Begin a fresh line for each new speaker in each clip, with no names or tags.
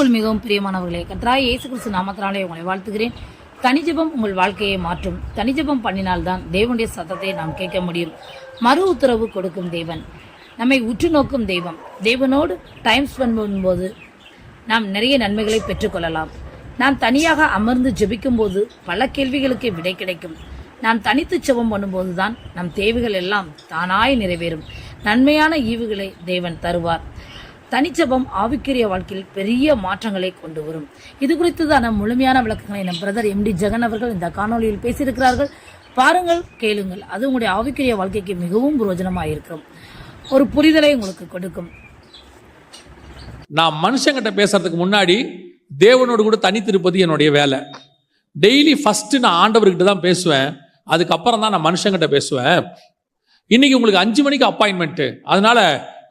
கர்த்தருக்குள் மிகவும் பிரியமானவர்களே கர்த்தராய் இயேசு கிறிஸ்து நாமத்தினாலே உங்களை வாழ்த்துகிறேன். தனிஜபம் உங்கள் வாழ்க்கையை மாற்றும். தனிஜபம் பண்ணினால்தான் தேவனுடைய சத்தத்தை நாம் கேட்க முடியும். மறு உத்தரவு கொடுக்கும் தேவன். நம்மை உற்று நோக்கும் தெய்வம். தேவனோடு டைம் ஸ்பெண்ட் பண்ணும்போது நாம் நிறைய நன்மைகளை பெற்றுக்கொள்ளலாம். நாம் தனியாக அமர்ந்து ஜெபிக்கும்போது பல கேள்விகளுக்கு விடை கிடைக்கும். நாம் தனித்து ஜெபம் பண்ணும்போது தான் நம் தேவைகள் எல்லாம் தானாய் நிறைவேறும். நன்மையான ஈவுகளை தேவன் தருவார். தனிச்சபம் ஆவிக்குரிய வாழ்க்கையில் பெரிய மாற்றங்களை கொண்டு வரும். இது குறித்து தான் முழுமையான விளக்கங்களை நம் பிரதர் எம்டி ஜெகன் அவர்கள் இந்த காணொளியில் பேசியிருக்கிறார்கள். பாருங்கள் கேளுங்கள். அது உங்களுடைய ஆவிக்குரிய வாழ்க்கைக்கு மிகவும் புரோஜனமாக இருக்கும் ஒரு புரிதலை உங்களுக்கு கொடுக்கும்.
நான் மனுஷங்கிட்ட பேசுறதுக்கு முன்னாடி தேவனோடு கூட தனித்திருப்பது என்னுடைய வேலை. டெய்லி ஃபஸ்ட்டு நான் ஆண்டவர்கிட்ட தான் பேசுவேன். அதுக்கப்புறம் தான் நான் மனுஷங்கிட்ட பேசுவேன். இன்னைக்கு உங்களுக்கு அஞ்சு மணிக்கு அப்பாயின்மெண்ட்டு அதனால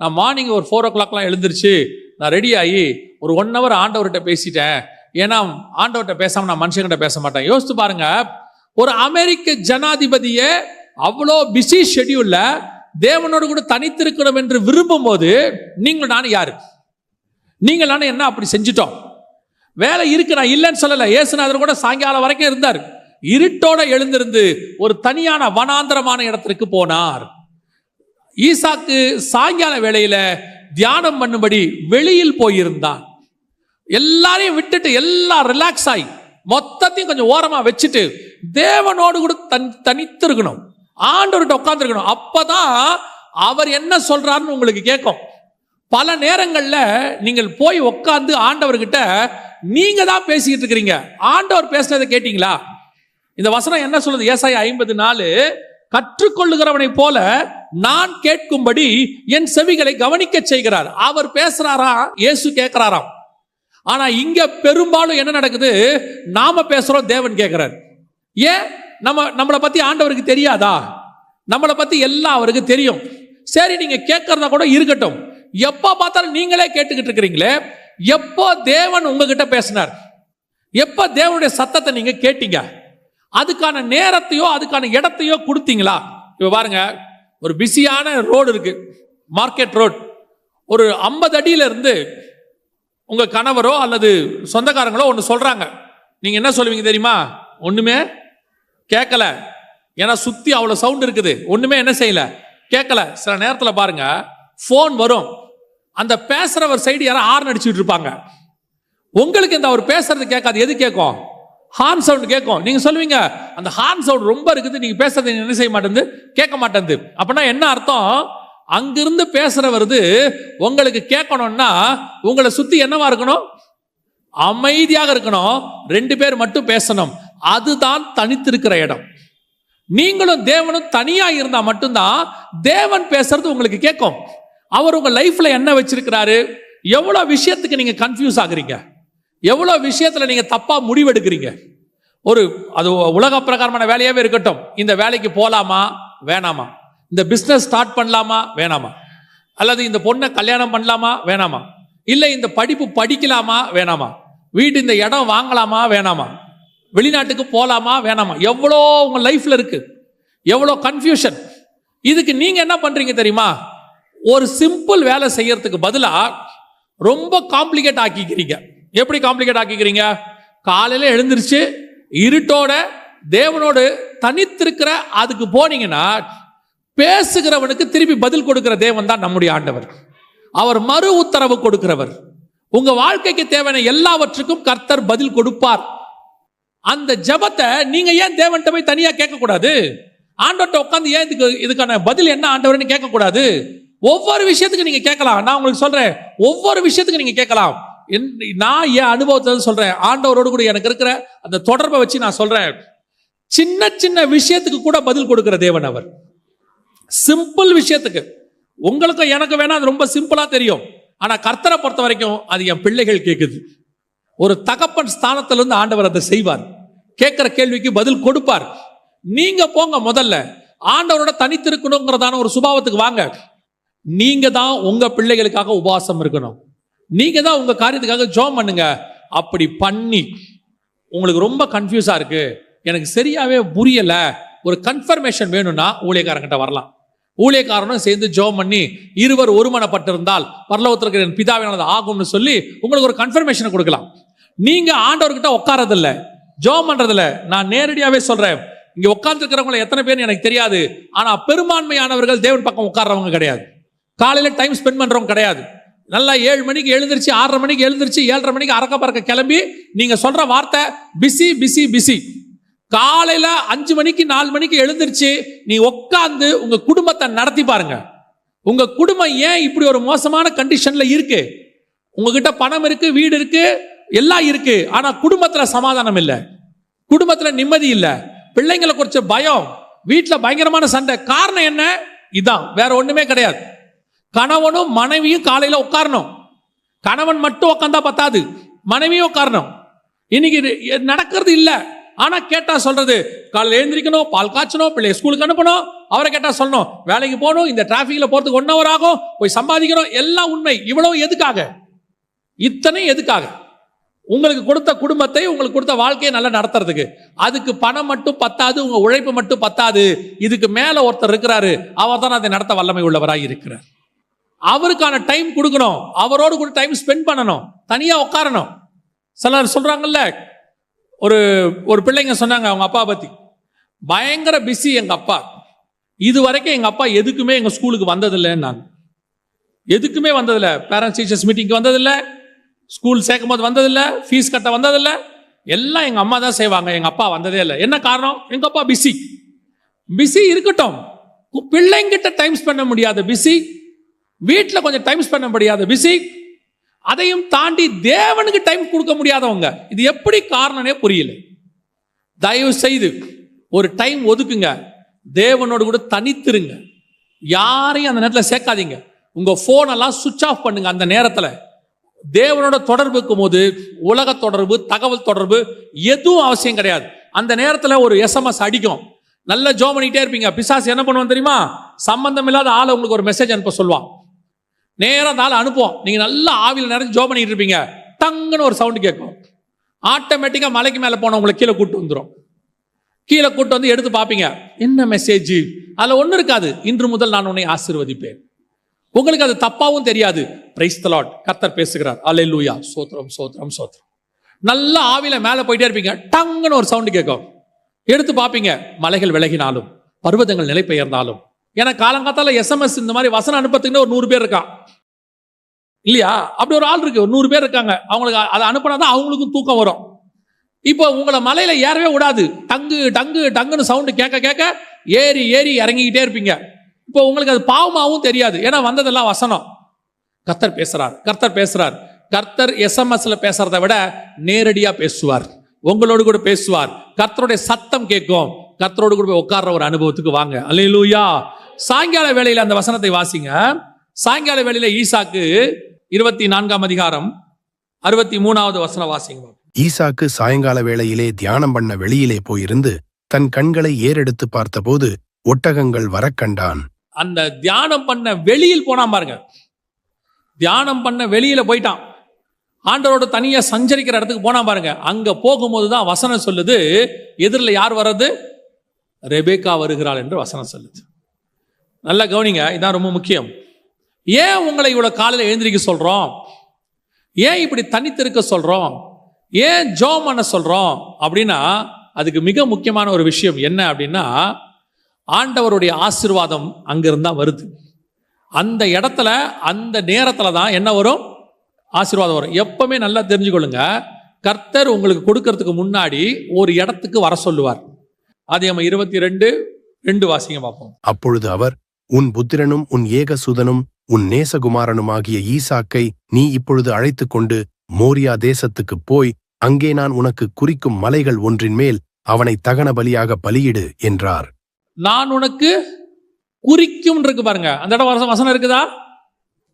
நான் மார்னிங் ஒரு ஃபோர் ஓ கிளாக்லாம் எழுந்திருச்சு நான் ரெடி ஆகி ஒரு ஒன் ஹவர் ஆண்டவர்கிட்ட பேசிட்டேன். ஏன்னா ஆண்டவர்கிட்ட பேசாமல் நான் மனுஷங்கிட்ட பேச மாட்டேன். யோசித்து பாருங்க ஒரு அமெரிக்க ஜனாதிபதியே அவ்வளோ பிஸி ஷெட்யூல்ல தேவனோடு கூட தனித்திருக்கணும் என்று விரும்பும் போது நீங்கள் நானும் யாரு? நீங்கள் நானும் என்ன அப்படி செஞ்சிட்டோம்? வேலை இருக்கு நான் இல்லைன்னு சொல்லலை. ஏசுநாதர் கூட சாயங்காலம் வரைக்கும் இருந்தார். இருட்டோட எழுந்திருந்து ஒரு தனியான வனாந்தரமான இடத்திற்கு போனார். ஈசாக்கு சாயங்கால வேளையில தியானம் பண்ணும்படி வெளியில் போயிருந்தான். எல்லாரையும் விட்டுட்டு எல்லாம் ரிலாக்ஸ் ஆகி மொத்தத்தையும் கொஞ்சம் ஓரமா வச்சுட்டு தேவனோடு கூட தன் தனித்து இருக்கணும் ஆண்டவர்கிட்ட உட்காந்துருக்கணும் அப்பதான் அவர் என்ன சொல்றாருன்னு உங்களுக்கு கேட்கும். பல நேரங்களில் நீங்கள் போய் உட்காந்து ஆண்டவர்கிட்ட நீங்க தான் பேசிக்கிட்டு இருக்கிறீங்க. ஆண்டவர் பேசுனதை கேட்டீங்களா? இந்த வசனம் என்ன சொல்லுது? ஏசாய ஐம்பது நாலு கற்றுக்கொள்ளுகிறவனை போல நான் கேட்கும்படி என் செவிகளை கவனிக்க செய்கிறார். அவர் பேசுறாரா? இயேசு கேட்கிறாராம். ஆனா இங்க பெரும்பாலும் என்ன நடக்குது? நாம பேசுறோம் தேவன் கேட்கிறார். ஏன்? நம்ம நம்மளை பத்தி ஆண்டவருக்கு தெரியாதா? நம்மளை பத்தி எல்லாம் அவருக்கு தெரியும். சரி நீங்க கேட்கறதா கூட இருக்கட்டும். எப்போ பார்த்தாலும் நீங்களே கேட்டுக்கிட்டு இருக்கிறீங்களே எப்போ தேவன் உங்ககிட்ட பேசினார்? எப்போ தேவனுடைய சத்தத்தை நீங்க கேட்டீங்க? அதுக்கான நேரத்தையோ அதுக்கான இடத்தையோ கொடுத்தீங்களா? இப்போ பாருங்க ஒரு பிஸியான ரோடு இருக்கு. Market road. ஒரு ஐம்பது அடியில இருந்து உங்க கணவரோ அல்லது சொந்தக்காரங்களோ ஒன்று சொல்றாங்க. நீங்க என்ன சொல்லுவீங்க தெரியுமா? ஒண்ணுமே கேட்கல ஏன்னா சுத்தி அவ்வளோ சவுண்ட் இருக்குது. ஒண்ணுமே என்ன செய்யல? கேட்கல சில நேரத்தில் பாருங்க ஃபோன் வரும். அந்த பேசுறவர் சைடு யாரும் ஆர்ன் அடிச்சுட்டு இருப்பாங்க. உங்களுக்கு இந்த அவர் பேசுறது கேட்காது. எது கேட்கும்? ஹார்ன் சவுண்ட் கேட்கும். நீங்க சொல்லுவீங்க அந்த ஹார்ன் சவுண்ட் ரொம்ப இருக்குது நீங்க பேசுறது என்ன செய்ய மாட்டேங்குது? கேட்க மாட்டேங்குது. அப்படின்னா என்ன அர்த்தம்? அங்கிருந்து பேசுறவருது உங்களுக்கு கேட்கணும்னா உங்களை சுத்தி என்னவா இருக்கணும்? அமைதியாக இருக்கணும். ரெண்டு பேர் மட்டும் பேசணும். அதுதான் தனித்திருக்கிற இடம். நீங்களும் தேவனும் தனியா இருந்தா மட்டும்தான் தேவன் பேசுறது உங்களுக்கு கேட்கும். அவர் உங்க லைஃப்ல என்ன வச்சிருக்கிறாரு? எவ்வளவு விஷயத்துக்கு நீங்க கன்ஃபியூஸ் ஆகுறீங்க? எவ்வளோ விஷயத்தில் நீங்கள் தப்பாக முடிவெடுக்கிறீங்க? ஒரு அது உலக பிரகாரமான வேலையாகவே இருக்கட்டும். இந்த வேலைக்கு போகலாமா வேணாமா. இந்த பிஸ்னஸ் ஸ்டார்ட் பண்ணலாமா? வேணாமா. அல்லது இந்த பொண்ணை கல்யாணம் பண்ணலாமா? வேணாமா. இல்லை இந்த படிப்பு படிக்கலாமா? வேணாமா. வீட்டு இந்த இடம் வாங்கலாமா? வேணாமா. வெளிநாட்டுக்கு போகலாமா வேணாமா. எவ்வளோ உங்கள் லைஃப்பில் இருக்குது எவ்வளோ கன்ஃபியூஷன் இதுக்கு நீங்கள் என்ன பண்ணுறீங்க தெரியுமா? ஒரு சிம்பிள் வேலை செய்யறதுக்கு பதிலாக ரொம்ப காம்ப்ளிகேட் ஆக்கிக்கிறீங்க. எப்படி காம்ப்ளிகேட் ஆக்கிக்கிறீங்க? காலையில் எழுந்திருச்சு இருட்டோட தேவனோடு தனித்திருக்கிற அதுக்கு போனீங்கன்னா பேசுகிறவனுக்கு திருப்பி பதில் கொடுக்கிற தேவன் தான் நம்முடைய ஆண்டவர். அவர் மறு உத்தரவு கொடுக்கிறவர். உங்க வாழ்க்கைக்கு தேவையான எல்லாவற்றுக்கும் கர்த்தர் பதில் கொடுப்பார். அந்த ஜெபத்தை நீங்க ஏன் தேவன்கிட்ட போய் தனியா கேட்கக்கூடாது? ஆண்டவர்கிட்ட உட்காந்து ஏன் இதுக்கு இதுக்கான பதில் என்ன ஆண்டவர்னு கேட்கக்கூடாது? ஒவ்வொரு விஷயத்துக்கு நீங்க கேட்கலாம். நான் உங்களுக்கு சொல்றேன் ஒவ்வொரு விஷயத்துக்கு நீங்க கேட்கலாம். நான் என் அனுபவத்தை சொல்றேன். ஆண்டவரோடு கூட எனக்கு இருக்கிற அந்த தொடர்பை வச்சு நான் சொல்றேன். சின்ன சின்ன விஷயத்துக்கு கூட பதில் கொடுக்கிற தேவன் அவர். சிம்பிள் விஷயத்துக்கு. உங்களுக்கும் எனக்கு வேணா அது ரொம்ப சிம்பிளா தெரியும். ஆனா கர்த்தரை பொறுத்த வரைக்கும் அது என் பிள்ளைகள் கேட்குது ஒரு தகப்பன் ஸ்தானத்திலிருந்து ஆண்டவர் அதை செய்வார். கேட்கிற கேள்விக்கு பதில் கொடுப்பார். நீங்க போங்க முதல்ல. ஆண்டவரோட தனித்திருக்கணுங்கிறதான ஒரு சுபாவத்துக்கு வாங்க. நீங்க தான் உங்க பிள்ளைகளுக்காக உபவாசம் இருக்கணும். நீங்க தான் உங்க காரியத்துக்காக ஜோம் பண்ணுங்க. அப்படி பண்ணி உங்களுக்கு ரொம்ப கன்ஃபியூஸா இருக்கு. எனக்கு சரியாவே புரியல. ஒரு கன்ஃபர்மேஷன் வேணும்னா ஊழியக்காரங்கிட்ட வரலாம். ஊழியக்காரனும் சேர்ந்து ஜோம் பண்ணி இருவர் ஒருமனப்பட்டிருந்தால் பரலோகத்திற்கு என் பிதாவினது ஆகும்னு சொல்லி உங்களுக்கு ஒரு கன்ஃபர்மேஷன் கொடுக்கலாம். நீங்க ஆண்டவர்கிட்ட உட்காரதில்ல. ஜெபம் பண்றதில்ல. நான் நேரடியாவே சொல்றேன். இங்க உட்கார்ந்துருக்கிறவங்களை எத்தனை பேர் எனக்கு தெரியாது. ஆனா பெரும்பான்மையானவர்கள் தேவன் பக்கம் உட்கார்றவங்க கிடையாது. காலையில டைம் ஸ்பெண்ட் பண்றவங்க கிடையாது. நல்லா ஏழு மணிக்கு எழுந்திருச்சு ஆறரை மணிக்கு எழுந்திருச்சு ஏழரை மணிக்கு அறக்க பறக்க கிளம்பி நீங்க சொல்ற வார்த்தை பிஸி பிஸி பிஸி காலையில அஞ்சு மணிக்கு நாலு மணிக்கு எழுந்திருச்சு நீ உட்காந்து உங்க குடும்பத்தை நடத்தி பாருங்க. உங்க குடும்பம் ஏன் இப்படி ஒரு மோசமான கண்டிஷன்ல இருக்கு? உங்ககிட்ட பணம் இருக்கு வீடு இருக்கு எல்லாம் இருக்கு ஆனா குடும்பத்துல சமாதானம் இல்லை. குடும்பத்துல நிம்மதி இல்லை. பிள்ளைங்களை குறிச்ச பயம். வீட்டில் பயங்கரமான சண்டை. காரணம் என்ன? இதான். வேற ஒண்ணுமே கிடையாது. கணவனும் மனைவியும் காலையில உட்காரணும். கணவன் மட்டும் உட்காந்தா பத்தாது. மனைவியும் உட்காரணும். இன்னைக்கு இது நடக்கிறது இல்ல. ஆனா கேட்டா சொல்றது காலையில் எழுந்திரிக்கணும் பால் காய்ச்சணும் பிள்ளைய ஸ்கூலுக்கு அனுப்பணும். அவரை கேட்டா சொல்லணும் வேலைக்கு போகணும் இந்த டிராஃபிக்கில் போறதுக்கு ஒன் ஹவர் ஆகும் போய் சம்பாதிக்கணும். எல்லாம் உண்மை. இவ்வளவு எதுக்காக? இத்தனை எதுக்காக? உங்களுக்கு கொடுத்த குடும்பத்தை உங்களுக்கு கொடுத்த வாழ்க்கையை நல்லா நடத்துறதுக்கு. அதுக்கு பணம் மட்டும் பத்தாது உங்க உழைப்பு மட்டும் பத்தாது. இதுக்கு மேல ஒருத்தர் இருக்கிறாரு அவர் தான் அதை நடத்த வல்லமை உள்ளவராக இருக்கிறார். அவருக்கான டைம் கொடுக்கணும். அவரோடு கூட டைம் ஸ்பெண்ட் பண்ணணும். தனியாக உட்காரணும் சிலர் சொல்கிறாங்கல்ல ஒரு ஒரு பிள்ளைங்க சொன்னாங்க அவங்க அப்பா பற்றி பயங்கர பிஸி எங்கள் அப்பா. இது வரைக்கும் எங்கள் அப்பா எதுக்குமே எங்கள் ஸ்கூலுக்கு வந்ததில்லைன்னாங்க. எதுக்குமே வந்ததில்லை. பேரண்ட்ஸ் டீச்சர்ஸ் மீட்டிங்க்கு வந்ததில்லை. ஸ்கூல் சேர்க்கும் போது வந்ததில்லை. ஃபீஸ் கட்ட வந்ததில்லை. எல்லாம் எங்கள் அம்மா தான் செய்வாங்க. எங்கள் அப்பா வந்ததே இல்லை. என்ன காரணம்? எங்கள் அப்பா பிஸி பிஸி இருக்கட்டும். கு- பிள்ளைங்கிட்ட டைம் ஸ்பெண்ட் பண்ண முடியாத. பிஸி வீட்டில் கொஞ்சம் டைம் ஸ்பெண்ட் பண்ண முடியாத. பிஸி அதையும் தாண்டி தேவனுக்கு டைம் கொடுக்க முடியாதவங்க. இது எப்படி காரணம்னே புரியல. தயவு செய்து ஒரு டைம் ஒதுக்குங்க. தேவனோடு கூட தனித்திருங்க. யாரையும் அந்த நேரத்தில் சேர்க்காதீங்க. உங்கள் ஃபோனெல்லாம் சுவிட்ச் ஆஃப் பண்ணுங்க அந்த நேரத்தில். தேவனோட தொடர்பு இருக்கும்போது உலக தொடர்பு தகவல் தொடர்பு எதுவும் அவசியம் கிடையாது. அந்த நேரத்தில் ஒரு எஸ்எம்எஸ் அடிக்கும். நல்ல ஜோ பண்ணிக்கிட்டே இருப்பீங்க. பிசாஸ் என்ன பண்ணுவோம் தெரியுமா? சம்பந்தம் இல்லாத ஆளை உங்களுக்கு ஒரு மெசேஜ் அனுப்ப சொல்லுவான். நேராக நாள் அனுப்புவோம். நீங்கள் நல்லா ஆவியில் நிறைஞ்சு ஜோ பண்ணிட்டு இருப்பீங்க. டங்குன்னு ஒரு சவுண்டு கேட்கும். ஆட்டோமேட்டிக்காக மலைக்கு மேலே போனவங்களை கீழே கூட்டு வந்துடும் கீழே கூட்டு வந்து எடுத்து பார்ப்பீங்க. என்ன மெசேஜ் அதில் ஒன்றும் இருக்காது. இன்று முதல் நான் உன்னை ஆசீர்வதிப்பேன். உங்களுக்கு அது தப்பாவும் தெரியாது. பிரைஸ் தலாட் கர்த்தர் பேசுகிறார். அல்லேலூயா சோத்ரம் சோத்ரம் சோத்ரம் நல்லா ஆவியில மேலே போயிட்டே இருப்பீங்க. டங்குன்னு ஒரு சவுண்டு கேட்கும். எடுத்து பார்ப்பீங்க. மலைகள் விலகினாலும் பர்வதங்கள் நிலை பெயர்ந்தாலும் ஏன்னா காலங்காத்தால எஸ்எம்எஸ் இந்த மாதிரி வசனம் அனுப்பத்துக்குன்னு ஒரு நூறு பேர் இருக்கான் இல்லையா? அப்படி ஒரு ஆள் இருக்கு. ஒரு நூறு பேர் இருக்காங்க. அவங்களுக்கு அதை அனுப்பினா தான் அவங்களுக்கும் தூக்கம் வரும். இப்போ உங்களை மலையில ஏறவே விடாது. டங்கு டங்கு டங்குன்னு சவுண்டு கேட்க கேட்க ஏறி ஏறி இறங்கிக்கிட்டே இருப்பீங்க. இப்போ உங்களுக்கு அது பாவமாகவும் தெரியாது. ஏன்னா வந்ததெல்லாம் வசனம். கர்த்தர் பேசுறார். கர்த்தர் பேசுறார். கர்த்தர் எஸ்எம்எஸ்ல பேசுறதை விட நேரடியா பேசுவார். உங்களோடு கூட பேசுவார். கர்த்தருடைய சத்தம் கேட்கும். கர்த்தரோடு கூட போய் உட்கார்ற ஒரு அனுபவத்துக்கு வாங்க. அல்லேலூயா சாயங்கால வேளையில அந்த வசனத்தை வாசிங்க. சாயங்கால வேளையில ஈசாக்கு இருபத்தி நான்காம் அதிகாரம் அறுபத்தி மூணாவது வசனம் வாசிங்க.
ஈசாக்கு சாயங்கால வேளையிலே தியானம் பண்ண வெளியிலே போயிருந்து தன் கண்களை ஏறெடுத்து பார்த்தபோது ஒட்டகங்கள் வரக் கண்டான்.
அந்த தியானம் பண்ண வெளியில் போனான் பாருங்க. தியானம் பண்ண வெளியில போயிட்டான். ஆண்டவரோட தனியா சஞ்சரிக்கிற இடத்துக்கு போனான் பாருங்க. அங்க போகும்போது தான் வசனம் சொல்லுது. எதிரில் யார் வர்றது? ரெபேக்கா வருகிறாள் என்று வசனம் சொல்லுது. நல்லா கவனிங்க இதான் ரொம்ப முக்கியம். ஏன் உங்களை இவ்வளோ காலையில் எழுந்திரிக்க சொல்கிறோம் ஏன் இப்படி தனித்திருக்க சொல்கிறோம் ஏன் ஜோம் பண்ண சொல்கிறோம் அப்படின்னா அதுக்கு மிக முக்கியமான ஒரு விஷயம் என்ன அப்படின்னா ஆண்டவருடைய ஆசீர்வாதம் அங்கிருந்தா தான் வருது. அந்த இடத்துல அந்த நேரத்தில் தான் என்ன வரும்? ஆசீர்வாதம் வரும். எப்பவுமே நல்லா தெரிஞ்சுக்கொள்ளுங்க. கர்த்தர் உங்களுக்கு கொடுக்கறதுக்கு முன்னாடி ஒரு இடத்துக்கு வர சொல்லுவார். நம்ம இருபத்தி ரெண்டு ரெண்டு வாசிங்க பார்ப்போம்.
அப்பொழுது அவர் உன் புத்திரனும் உன் ஏகசுதனும் உன் நேசகுமாரனுமாகிய ஈசாக்கை நீ இப்பொழுது அழைத்துக் கொண்டு மோரியா தேசத்துக்குப் போய் அங்கே நான் உனக்கு குறிக்கும் மலைகள் ஒன்றின் மேல் அவனை தகன பலியாக பலியிடு என்றார்.
நான் உனக்கு குறிக்கும் இருக்கு பாருங்க. அந்த இடம் வசனம் இருக்குதா?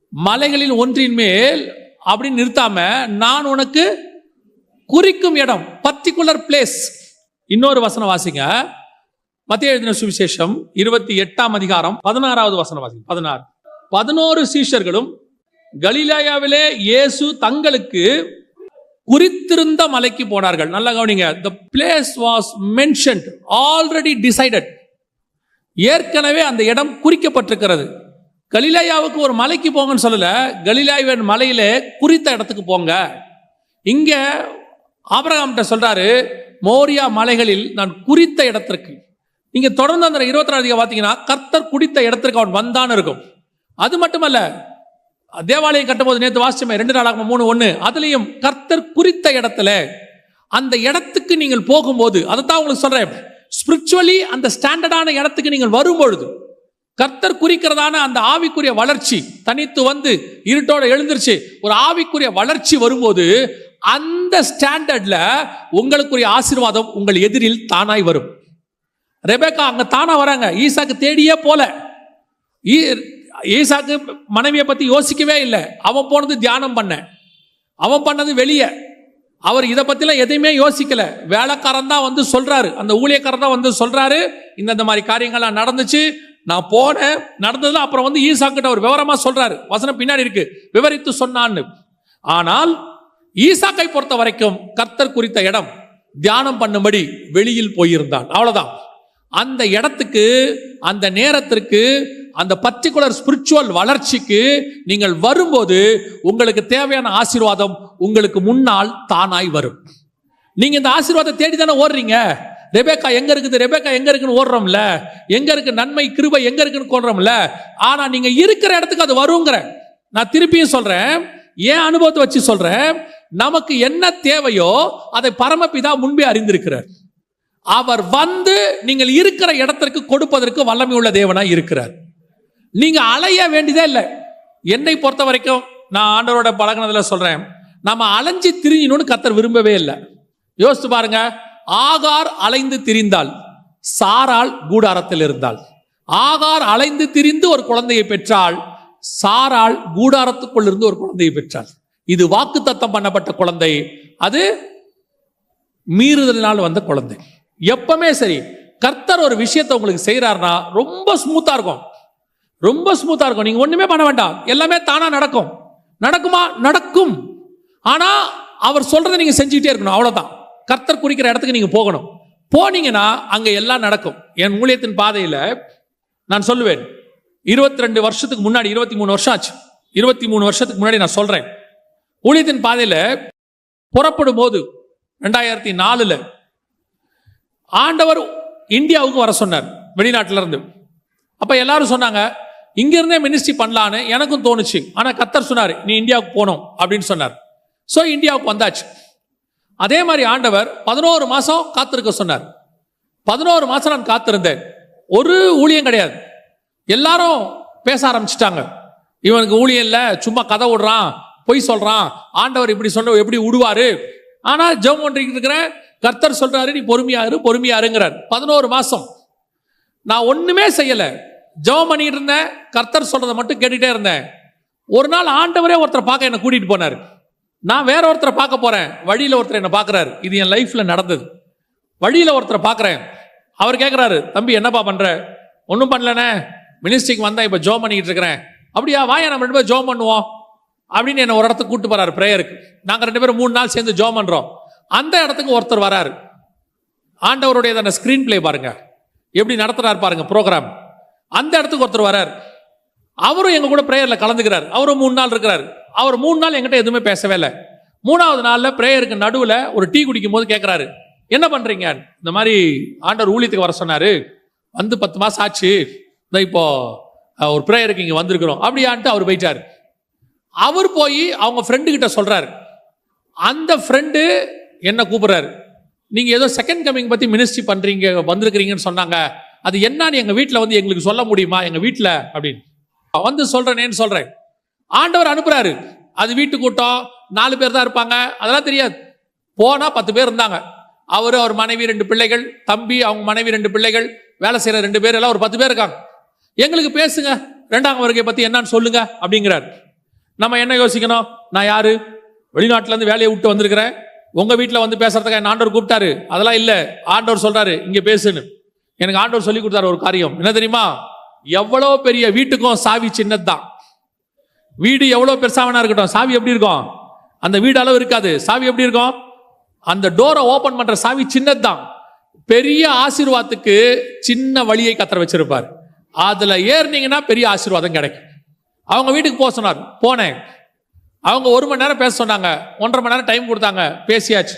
மலைகளில் ஒன்றின் மேல் அப்படின்னு நிறுத்தாம நான் உனக்கு குறிக்கும் இடம் பர்டிகுலர் பிளேஸ் இன்னொரு வசனம் வாசிங்க. மத்திய எழுதின சுவிசேஷம் இருபத்தி எட்டாம் அதிகாரம் பதினாறாவது வசனம் வாசிங்க. பதினாறு. பதினோரு சீஷர்களும் கலிலாயாவிலே இயேசு தங்களுக்கு குறித்திருந்த மலைக்கு போனார்கள். நல்லா கவனிங்க. The place was mentioned already decided ஏற்கனவே அந்த இடம் குறிக்கப்பட்டிருக்கிறது. கலிலாயாவுக்கு ஒரு மலைக்கு போங்கன்னு சொல்லல. கலிலாயுவன் மலையிலே குறித்த இடத்துக்கு போங்க. இங்க ஆபரகாம்கிட்ட சொல்றாரு மோரியா மலைகளில் நான் குறித்த இடத்திற்கு. நீங்க தொடர்ந்து அந்த இருபத்தி நாலு பார்த்தீங்கன்னா கர்த்தர் குடித்த இடத்திற்கு அவன் வந்தான் இருக்கும். அது மட்டுமல்ல தேவாலயம் கட்டும்போது நேற்று வாசிச்சமே ரெண்டு நாளாக மூணு ஒன்று அதுலேயும் கர்த்தர் குறித்த இடத்துல அந்த இடத்துக்கு நீங்கள் போகும்போது அதைத்தான் உங்களுக்கு சொல்றேன். ஸ்பிரிச்சுவலி அந்த ஸ்டாண்டர்டான இடத்துக்கு நீங்கள் வரும்பொழுது கர்த்தர் குறிக்கிறதான அந்த ஆவிக்குரிய வளர்ச்சி தனித்து வந்து இருட்டோட எழுந்திருச்சு. ஒரு ஆவிக்குரிய வளர்ச்சி வரும்போது அந்த ஸ்டாண்டர்ட்ல உங்களுக்குரிய ஆசீர்வாதம் உங்கள் எதிரில் தானாய் வரும். ரெபேக்கா அங்க தானா வராங்க. ஈசாக்கு தேடியே போல. ஈசாக்கு மனைவியை பத்தி யோசிக்கவே இல்லை. அவன் போனது தியானம் பண்ண. அவன் பண்ணது வெளியே. அவர் இதை பத்திலாம் எதையுமே யோசிக்கல. வேலைக்காரன் தான் வந்து சொல்றாரு. அந்த ஊழியக்காரன் தான் வந்து சொல்றாரு. இந்த மாதிரி காரியங்கள்லாம் நடந்துச்சு. நான் போனேன் நடந்ததுல அப்புறம் வந்து ஈசாக்கிட்ட ஒரு விவரமா சொல்றாரு. வசனம் பின்னாடி இருக்கு. விவரித்து சொன்னான்னு. ஆனால் ஈசாக்கை பொறுத்த வரைக்கும் கர்த்தர் குறித்த இடம் தியானம் பண்ணும்படி வெளியில் போயிருந்தான். அவ்வளவுதான். அந்த இடத்துக்கு அந்த நேரத்திற்கு அந்த பர்டிகுலர் ஸ்பிரிச்சுவல் வளர்ச்சிக்கு நீங்கள் வரும்போது உங்களுக்கு தேவையான ஆசீர்வாதம் உங்களுக்கு முன்னால் தானாய் வரும். நீங்க இந்த ஆசீர்வாதத்தை தேடி தானே ஓடுறீங்க? ரெபேக்கா எங்க இருக்குது? ரெபேக்கா எங்க இருக்குன்னு ஓடுறோம்ல. எங்க இருக்கு? நன்மை கிருபை எங்க இருக்குன்னு ஓடுறோம்ல ஆனா நீங்க இருக்கிற இடத்துக்கு அது வருங்கிற. நான் திருப்பியும் சொல்றேன். ஏன் அனுபவத்தை வச்சு சொல்றேன். நமக்கு என்ன தேவையோ அதை பரமபிதா முன்பே அறிந்திருக்கிறார். அவர் வந்து நீங்கள் இருக்கிற இடத்திற்கு கொடுப்பதற்கு வல்லமை உள்ள தேவனாய் இருக்கிறார். நீங்க அலைய வேண்டியதே இல்லை. என்னை பொறுத்த வரைக்கும் நான் ஆண்டவரோட பழகினதுல சொல்றேன். நம்ம அலைஞ்சு திரிஞ்சணும்னு கத்தர் விரும்பவே இல்லை. யோசித்து பாருங்க. ஆகார் அலைந்து திரிந்தாள். சாரால் கூடாரத்தில் இருந்தாள். ஆகார் அலைந்து திரிந்து ஒரு குழந்தையை பெற்றாள். சாரால் கூடாரத்துக்குள் இருந்து ஒரு குழந்தையை பெற்றாள். இது வாக்குத்தத்தம் பண்ணப்பட்ட குழந்தை. அது மீறுதலினால் வந்த குழந்தை. எப்பவுமே சரி கர்த்தர் ஒரு விஷயத்தை உங்களுக்கு செய்கிறாருன்னா ரொம்ப ஸ்மூத்தா இருக்கும். ரொம்ப ஸ்மூத்தா இருக்கும். நீங்க ஒண்ணுமே பண்ண வேண்டாம். எல்லாமே தானா நடக்கும். நடக்குமா? நடக்கும். ஆனா அவர் சொல்றதை நீங்க செஞ்சுக்கிட்டே இருக்கணும். அவ்வளவுதான். கர்த்தர் குறிக்கிற இடத்துக்கு நீங்க போகணும். போனீங்கன்னா அங்க எல்லாம் நடக்கும். என் ஊழியத்தின் பாதையில நான் சொல்லுவேன். இருபத்தி ரெண்டு வருஷத்துக்கு முன்னாடி இருபத்தி மூணு வருஷம் ஆச்சு. இருபத்தி மூணு வருஷத்துக்கு முன்னாடி நான் சொல்றேன். ஊழியத்தின் பாதையில புறப்படும் போது ரெண்டாயிரத்தி நாலுல ஆண்டவர் இந்தியாவுக்கு வர சொன்னார் வெளிநாட்டுல இருந்து அப்ப எல்லாரும் சொன்னாங்க இங்கிருந்தே மினிஸ்ட்ரி பண்ணலான்னு எனக்கும் தோணுச்சு. ஆனா கத்தர் சொன்னார் நீ இந்தியாவுக்கு போனோம் அப்படின்னு சொன்னார். சோ இந்தியாவுக்கு வந்தாச்சு. அதே மாதிரி ஆண்டவர் பதினோரு மாதம் காத்திருக்க சொன்னார். பதினோரு மாதம் நான் காத்திருந்தேன். ஒரு ஊழியம் கிடையாது. எல்லாரும் பேச ஆரம்பிச்சிட்டாங்க. இவனுக்கு ஊழியம் இல்லை சும்மா கதை விடுறான் பொய் சொல்கிறான் ஆண்டவர் இப்படி சொன்ன எப்படி விடுவாரு? ஆனால் ஜெபம் பண்ணிட்டு இருக்கிறேன் கர்த்தர் சொல்கிறாரு நீ பொறுமையாரு பொறுமையாருங்கிறார். பதினோரு மாதம் நான் ஒன்றுமே செய்யலை. ஜெபம் பண்ணிக்கிட்டு இருந்தேன் கர்த்தர் சொல்கிறத மட்டும் கேட்டுகிட்டே இருந்தேன். ஒரு நாள் ஆண்டவரே ஒருத்தர் பார்க்க என்னை கூட்டிகிட்டு போனார். நான் வேற ஒருத்தரை பார்க்க போறேன். வழியில் ஒருத்தர் என்னை பார்க்குறாரு. இது என் லைஃப்ல நடந்தது. வழியில் ஒருத்தரை பார்க்குறேன். அவர் கேட்குறாரு தம்பி என்னப்பா பண்ற? ஒன்றும் பண்ணலண்ணே. மினிஸ்ட்ரிக்கு வந்தா இப்போ ஜோம் பண்ணிக்கிட்டு இருக்கிறேன். அப்படியா? வாயா நம்ம ரெண்டு பேரும் ஜோம் பண்ணுவோம். அப்படின்னு என்ன ஒரு இடத்துக்கு கூட்டு போறாரு ப்ரேயருக்கு. நாங்கள் ரெண்டு பேரும் மூணு நாள் சேர்ந்து ஜோம் பண்றோம். அந்த இடத்துக்கு ஒருத்தர் வராரு. ஆண்டவருடைய ஸ்கிரீன் பிளே பாருங்க. எப்படி நடத்துறாரு பாருங்க ப்ரோக்ராம் அந்த இடத்துக்கு ஒருத்தர் வரார். அவரும் எங்க கூட ப்ரேயர்ல கலந்துக்கிறார். அவரும் மூணு நாள் இருக்கிறார். அவர் மூணு நாள் எங்கிட்ட எதுவுமே பேசவே இல்லை. மூணாவது நாளில் ப்ரேயருக்கு நடுவில் ஒரு டீ குடிக்கும் போது கேட்குறாரு என்ன பண்ணுறீங்க இந்த மாதிரி ஆண்டவர் ஊழியத்துக்கு வர சொன்னாரு. வந்து பத்து மாதம் ஆச்சு. இந்த இப்போ ஒரு ப்ரேயருக்கு இங்கே வந்திருக்கிறோம். அப்படியான்ட்டு அவர் போயிட்டார். அவர் போய் அவங்க ஃப்ரெண்டுக்கிட்ட சொல்கிறாரு அந்த ஃப்ரெண்டு என்ன கூப்பிட்றாரு? நீங்கள் ஏதோ செகண்ட் கமிங் பற்றி மினிஸ்ட்ரி பண்ணுறீங்க வந்திருக்கிறீங்கன்னு சொன்னாங்க. அது என்னன்னு எங்கள் வீட்டில் வந்து எங்களுக்கு சொல்ல முடியுமா? எங்கள் வீட்டில் அப்படின்னு. வந்து சொல்றேனேன்னு சொல்கிறேன் ஆண்டவர் அனுப்புறாரு. அது வீட்டு கூட்டம் நாலு பேர் தான் இருப்பாங்க. அதெல்லாம் தெரியாது. போனா பத்து பேர் இருந்தாங்க. அவரு அவர் மனைவி ரெண்டு பிள்ளைகள் தம்பி அவங்க மனைவி ரெண்டு பிள்ளைகள் வேலை செய்யற ரெண்டு பேர் எல்லாம் ஒரு பத்து பேர் இருக்காங்க. எங்களுக்கு பேசுங்க. ரெண்டாம் வருகை பத்தி என்னன்னு சொல்லுங்க அப்படிங்கிறார். நம்ம என்ன யோசிக்கணும்? நான் யாரு? வெளிநாட்டுல இருந்து வேலையை விட்டு வந்திருக்கிறேன். உங்க வீட்டுல வந்து பேசுறதுக்கு என் ஆண்டவர் கூப்பிட்டாரு. அதெல்லாம் இல்ல. ஆண்டவர் சொல்றாரு இங்க பேசுன்னு. எனக்கு ஆண்டவர் சொல்லி கொடுத்தாரு ஒரு காரியம். என்ன தெரியுமா? எவ்வளவு பெரிய வீட்டுக்கும் சாவி சின்னதுதான். வீடு எவ்வளோ பெருசாக வேணா இருக்கட்டும் சாவி எப்படி இருக்கும்? அந்த வீடு அளவு இருக்காது. சாவி எப்படி இருக்கும்? அந்த டோரை ஓபன் பண்ற சாவி சின்னதுதான். பெரிய ஆசீர்வாதத்துக்கு சின்ன வழியை கத்தர வச்சிருப்பார். அதுல ஏறினீங்கன்னா பெரிய ஆசீர்வாதம் கிடைக்கும். அவங்க வீட்டுக்கு போக சொன்னார். போனேன். அவங்க ஒரு மணி நேரம் பேச சொன்னாங்க. ஒன்றரை மணி நேரம் டைம் கொடுத்தாங்க. பேசியாச்சு.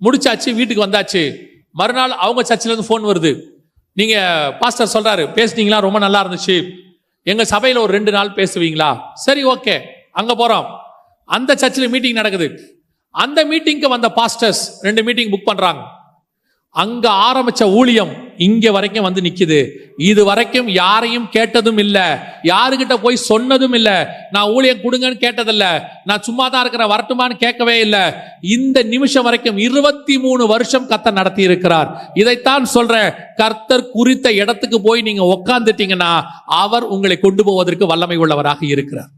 முடிச்சாச்சு வீட்டுக்கு வந்தாச்சு. மறுநாள் அவங்க சர்ச்சில் இருந்து ஃபோன் வருது. நீங்க பாஸ்டர் சொல்றாரு பேசுனீங்களா? ரொம்ப நல்லா இருந்துச்சு. எங்க சபையில் ஒரு ரெண்டு நாள் பேசுவீங்களா? சரி ஓகே. அங்க போறோம். அந்த சர்ச்சில் மீட்டிங் நடக்குது. அந்த மீட்டிங்க்கு வந்த பாஸ்டர்ஸ் ரெண்டு மீட்டிங் புக் பண்றாங்க. அங்க ஆரம்பிச்ச ஊழியம் இங்க வரைக்கும் வந்து நிக்குது. இது வரைக்கும் யாரையும் கேட்டதும் இல்ல. யாருகிட்ட போய் சொன்னதும் இல்ல. நான் ஊழியம் கொடுங்கன்னு கேட்டதில்ல. நான் சும்மா தான் இருக்கிறேன் வரட்டுமான்னு கேட்கவே இல்லை. இந்த நிமிஷம் வரைக்கும் இருபத்தி மூணு வருஷம் கத்த நடத்தி இருக்கிறார் இதைத்தான் சொல்றேன். கர்த்தர் குறித்த இடத்துக்கு போய் நீங்க உக்காந்துட்டீங்கன்னா அவர் உங்களை கொண்டு போவதற்கு வல்லமை உள்ளவராக இருக்கிறார்.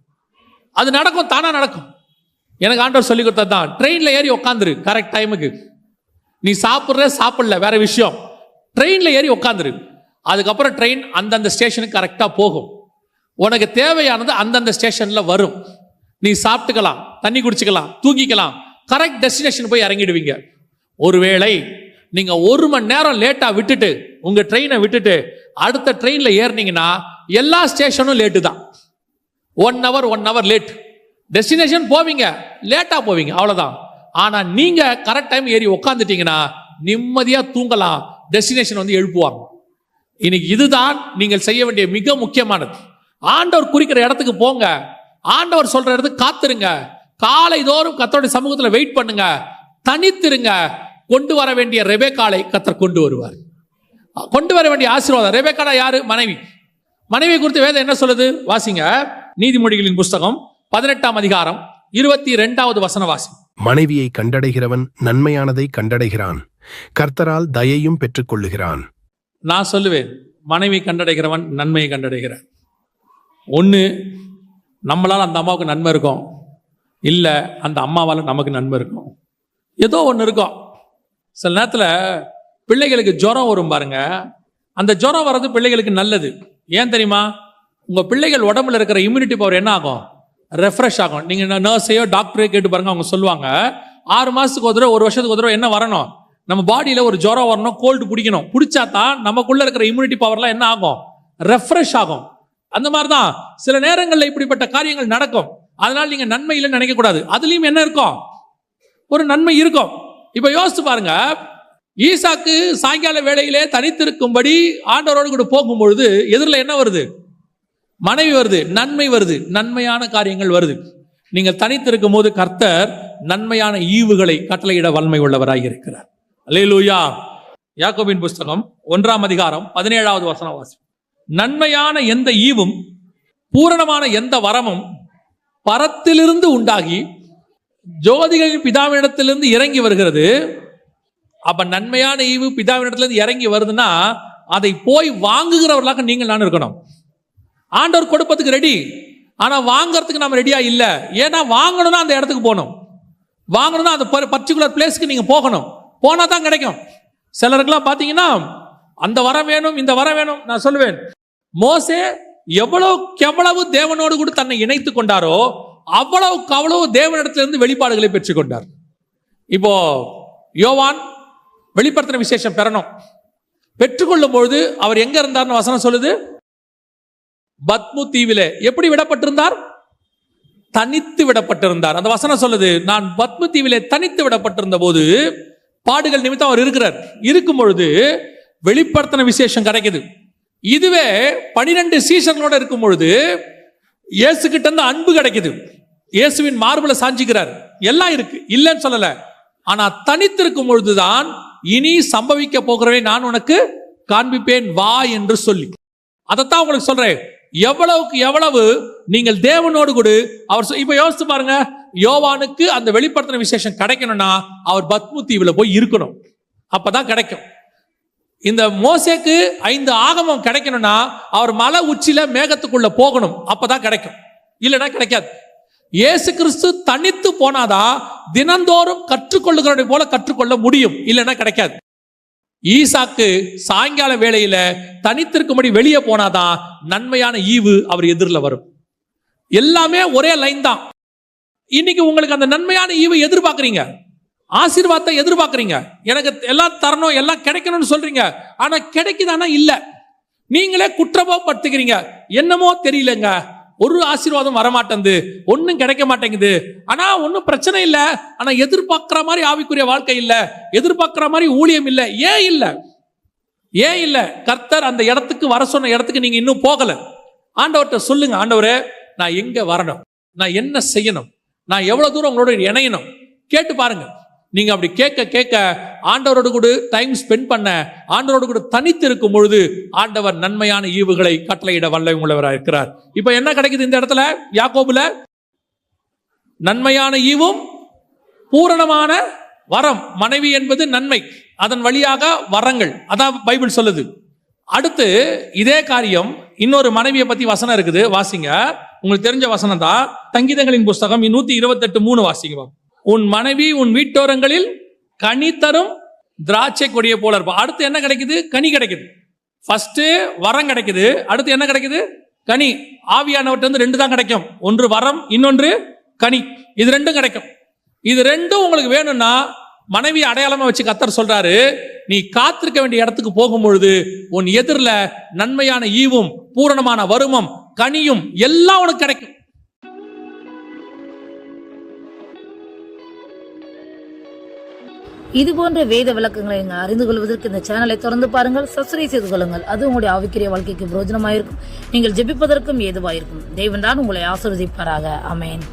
அது நடக்கும் தானா நடக்கும். எனக்கு ஆண்டவர் சொல்லி கொடுத்தது தான் ட்ரெயின்ல ஏறி உட்காந்துரு கரெக்ட் டைமுக்கு நீ சாப்பிட்ற சாப்பிடல வேற விஷயம். ட்ரெயின்ல ஏறி உட்காந்துரு அதுக்கப்புறம் ட்ரெயின் அந்தந்த ஸ்டேஷனுக்கு கரெக்டாக போகும். உனக்கு தேவையானது அந்தந்த ஸ்டேஷன்ல வரும். நீ சாப்பிட்டுக்கலாம் தண்ணி குடிச்சுக்கலாம் தூங்கிக்கலாம். கரெக்ட் டெஸ்டினேஷன் போய் இறங்கிடுவீங்க. ஒருவேளை நீங்க ஒரு மணி நேரம் லேட்டா விட்டுட்டு உங்க ட்ரெயினை விட்டுட்டு அடுத்த ட்ரெயின்ல ஏறினீங்கன்னா எல்லா ஸ்டேஷனும் லேட்டு தான். One hour one hour late destination போவீங்க லேட்டா போவீங்க அவ்வளவுதான். ஆனா நீங்க கரெக்ட் டைம் ஏறி உட்காந்துட்டீங்கன்னா நிம்மதியா தூங்கலாம். டெஸ்டினேஷன் வந்து எழுப்புவாங்க. இன்னைக்கு இதுதான் நீங்கள் செய்ய வேண்டிய மிக முக்கியமானது. ஆண்டவர் குறிக்கிற இடத்துக்கு போங்க. ஆண்டவர் சொல்ற இடத்துக்கு காத்துருங்க. காலை தோறும் கத்தருடைய சமூகத்தில் வெயிட் பண்ணுங்க. தனித்திருங்க. கொண்டு வர வேண்டிய ரெபேக்காலை கத்தர் கொண்டு வருவார். கொண்டு வர வேண்டிய ஆசீர்வாதம். ரெபேக்காலா யாரு? மனைவி. மனைவி குறித்து வேதம் என்ன சொல்லுது? வாசிங்க. நீதிமொழிகளின் புஸ்தகம் பதினெட்டாம் அதிகாரம் இருபத்தி ரெண்டாவது வசன வாசி
மனைவியை கண்டடைகிறவன் நன்மையானதை கண்டடைகிறான். கர்த்தரால் தயையும் பெற்றுக்கொள்ளுகிறான்.
நான் சொல்லுவேன் மனைவி கண்டடைகிறவன் நன்மையை கண்டடைகிறான். ஒன்று நம்மளால் அந்த அம்மாவுக்கு நன்மை இருக்கும். இல்லை அந்த அம்மாவால் நமக்கு நன்மை இருக்கும். ஏதோ ஒன்று இருக்கும். சில நேரத்தில் பிள்ளைகளுக்கு ஜுரம் வரும் பாருங்க. அந்த ஜுரம் வர்றது பிள்ளைகளுக்கு நல்லது. ஏன் தெரியுமா? உங்கள் பிள்ளைகள் உடம்புல இருக்கிற இம்யூனிட்டி பவர் என்ன ஆகும்? ரெஃப்ரெஷ் ஆகும். நீங்கள் நர்ஸையோ டாக்டரையோ கேட்டு பாருங்க அவங்க சொல்லுவாங்க. ஆறு மாதத்துக்கு ஒரு தடவை ஒரு வருஷத்துக்கு ஒரு தடவை என்ன வரணும்? நம்ம பாடியில் ஒரு ஜுரம் வரணும் கோல்டு பிடிக்கணும் பிடிச்சா தான் நமக்குள்ள இருக்கிற இம்யூனிட்டி பவர்லாம் என்ன ஆகும்? ரெஃப்ரெஷ் ஆகும். அந்த மாதிரி தான் சில நேரங்களில் இப்படிப்பட்ட காரியங்கள் நடக்கும். அதனால நீங்க நன்மை இல்லைன்னு நினைக்க கூடாது. அதுலயும் என்ன இருக்கும்? ஒரு நன்மை இருக்கும். இப்ப யோசிச்சு பாருங்க. ஈசாக்கு சாயங்கால வேளையிலே தனித்திருக்கும்படி ஆண்டவரோடு கூட போகும்பொழுது எதிரில் என்ன வருது? மனைவி வருது நன்மை வருது நன்மையான காரியங்கள் வருது. நீங்கள் தனித்திருக்கும் போது கர்த்தர் நன்மையான ஈவுகளை கட்டளையிட வன்மை உள்ளவராக இருக்கிறார். அல்லேலூயா. யாக்கோபின் புஸ்தகம் ஒன்றாம் அதிகாரம் பதினேழாவது வசன வாசி. நன்மையான எந்த ஈவும் பூரணமான எந்த வரமும் பரத்திலிருந்து உண்டாகி ஜோதிகளின் பிதாவினிடத்திலிருந்து இறங்கி வருகிறது. அப்ப நன்மையான ஈவு பிதாவினிடத்திலிருந்து இறங்கி வருதுன்னா அதை போய் வாங்குகிறவர்களாக நீங்கள் நான் இருக்கணும். ஆண்டவர் கொடுப்பதுக்கு ரெடி ஆனால் வாங்குறதுக்கு நம்ம ரெடியாக இல்லை. ஏன்னா வாங்கணும்னா அந்த இடத்துக்கு போகணும். வாங்கணும்னா அந்த பர்டிகுலர் பிளேஸ்க்கு நீங்கள் போகணும். போனால் தான் கிடைக்கும். சிலருக்குலாம் பார்த்தீங்கன்னா அந்த வரம் வேணும் இந்த வரம் வேணும் நான் சொல்லுவேன். மோசே எவ்வளோ எவ்வளவு தேவனோடு கூட தன்னை இணைத்து கொண்டாரோ அவ்வளவு அவ்வளவு தேவனிடத்திலிருந்து வெளிப்பாடுகளை பெற்றுக்கொண்டார் இப்போ யோவான் வெளிப்படுத்தின விசேஷம் பெறணும். பெற்றுக்கொள்ளும் பொழுது அவர் எங்க இருந்தார்னு வசனம் சொல்லுது? பத்மு தீவில எப்படி விடப்பட்டிருந்தார்? தனித்து விடப்பட்டிருந்தார். அந்த வசனம் சொல்லுது நான் பத்மு தீவிலே தனித்து விடப்பட்டிருந்த போது பாடுகள் நிமித்தம் அவர் இருக்கிறார். இருக்கும் பொழுது வெளிப்படுத்தின விசேஷம் கிடைக்குது. இதுவே பனிரெண்டு சீசர்களோட இருக்கும் பொழுது இயேசு கிட்ட இருந்து அன்பு கிடைக்குது. இயேசுவின் மார்பில் சாஞ்சிக்கிறார். எல்லாம் இருக்கு இல்லைன்னு சொல்லல. ஆனா தனித்திருக்கும் பொழுதுதான் இனி சம்பவிக்க போகிறவை நான் உனக்கு காண்பிப்பேன் வா என்று சொல்லி. அதைத்தான் உங்களுக்கு சொல்றேன். எவ்வளவுக்கு எவ்வளவு நீங்கள் தேவனோடு கூட அவர் இப்ப யோசித்து பாருங்க யோவானுக்கு அந்த வெளிப்படுத்தின விசேஷம் கிடைக்கணும்னா அவர் பத்மு தீவுல போய் இருக்கணும். அப்பதான் கிடைக்கும். இந்த மோசேக்கு ஐந்து ஆகமம் கிடைக்கணும்னா அவர் மலை உச்சியில மேகத்துக்குள்ள போகணும். அப்பதான் கிடைக்கும். இல்லைன்னா கிடைக்காது. இயேசு கிறிஸ்து தனித்து போனாதான் தினந்தோறும் கற்றுக்கொள்ளுகிறவரை போல கற்றுக்கொள்ள முடியும். இல்லைன்னா கிடைக்காது. ஈசாக்கு சாயங்கால வேளையில தனித்திருக்கும்படி வெளியே போனாதான் நன்மையான ஈவு அவர் எதிரில் வரும். எல்லாமே ஒரே லைன் தான். இன்னைக்கு உங்களுக்கு அந்த நன்மையான ஈவு எதிர்பார்க்குறீங்க. ஆசீர்வாதத்தை எதிர்பார்க்கறீங்க. எனக்கு எல்லாம் தரணும் எல்லாம் கிடைக்கணும்னு சொல்றீங்க. ஆனா கிடைக்குதானா? இல்ல. நீங்களே குற்றமோ படுத்துக்கிறீங்க என்னமோ தெரியலங்க. ஒரு ஆசீர்வாதம் வரமாட்டேங்குது ஒன்றும் கிடைக்க மாட்டேங்குது. ஆனால் ஒன்றும் பிரச்சனை இல்லை. ஆனால் எதிர்பார்க்குற மாதிரி ஆவிக்குரிய வாழ்க்கை இல்லை. எதிர்பார்க்குற மாதிரி ஊழியம் இல்லை. ஏன் இல்லை? ஏன் இல்லை? கர்த்தர் அந்த இடத்துக்கு வர சொன்ன இடத்துக்கு நீங்கள் இன்னும் போகலை. ஆண்டவர்கிட்ட சொல்லுங்க ஆண்டவரே நான் எங்கே வரணும்? நான் என்ன செய்யணும்? நான் எவ்வளோ தூரம் உங்களோட இணையணும்? கேட்டு பாருங்கள் நீங்க அப்படி கேட்க கேட்க ஆண்டவரோடு கூட டைம் ஸ்பெண்ட் பண்ண ஆண்டவரோடு கூட தனித்து இருக்கும் பொழுது ஆண்டவர் நன்மையான ஈவுகளை கட்டளையிட வல்ல உள்ளவராக இருக்கிறார். இப்ப என்ன கிடைக்குது இந்த இடத்துல? யாக்கோபுல நன்மையான ஈவும் பூரணமான வரம். மனைவி என்பது நன்மை. அதன் வழியாக வரங்கள். அதான் பைபிள் சொல்லுது. அடுத்து இதே காரியம் இன்னொரு மனைவியை பத்தி வசனம் இருக்குது. வாசிங்க. உங்களுக்கு தெரிஞ்ச வசனம் தான் தங்கிதங்களின் புஸ்தகம் நூத்தி இருபத்தெட்டு மூணு வாசிங்க பாப்போம். உன் மனைவி உன் வீட்டோரங்களில் கனி தரும் திராட்சை கொடியை போல இருப்பா. அடுத்து என்ன கிடைக்குது? கனி கிடைக்குது. ஃபர்ஸ்ட் வரம் கிடைக்குது. அடுத்து என்ன கிடைக்குது? கனி. ஆவியானவர்ட்ட வந்து ரெண்டு தான் கிடைக்கும். ஒன்று வரம் இன்னொன்று கனி. இது ரெண்டும் கிடைக்கும். இது ரெண்டும் உங்களுக்கு வேணும்னா மனைவி அடையாளமா வச்சு கத்தர் சொல்றாரு நீ காத்திருக்க வேண்டிய இடத்துக்கு போகும் பொழுது உன் எதிரில் நன்மையான ஈவும் பூரணமான வருமம் கனியும் எல்லாம் உனக்கு கிடைக்கும்.
இது போன்ற வேத விளக்கங்களை நீங்கள் அறிந்து கொள்வதற்கு இந்த சேனலை திறந்து பாருங்கள். சப்ஸ்கிரைப் செய்து கொள்ளுங்கள். அது உங்களுடைய ஆவிக்கிரிய வாழ்க்கைக்கு பிரயோஜனமாயிருக்கும். நீங்கள் ஜெபிப்பதற்கும் ஏதுவாயிருக்கும். தேவன் தான் உங்களை ஆசிர்வதிப்பாராக. அமேன்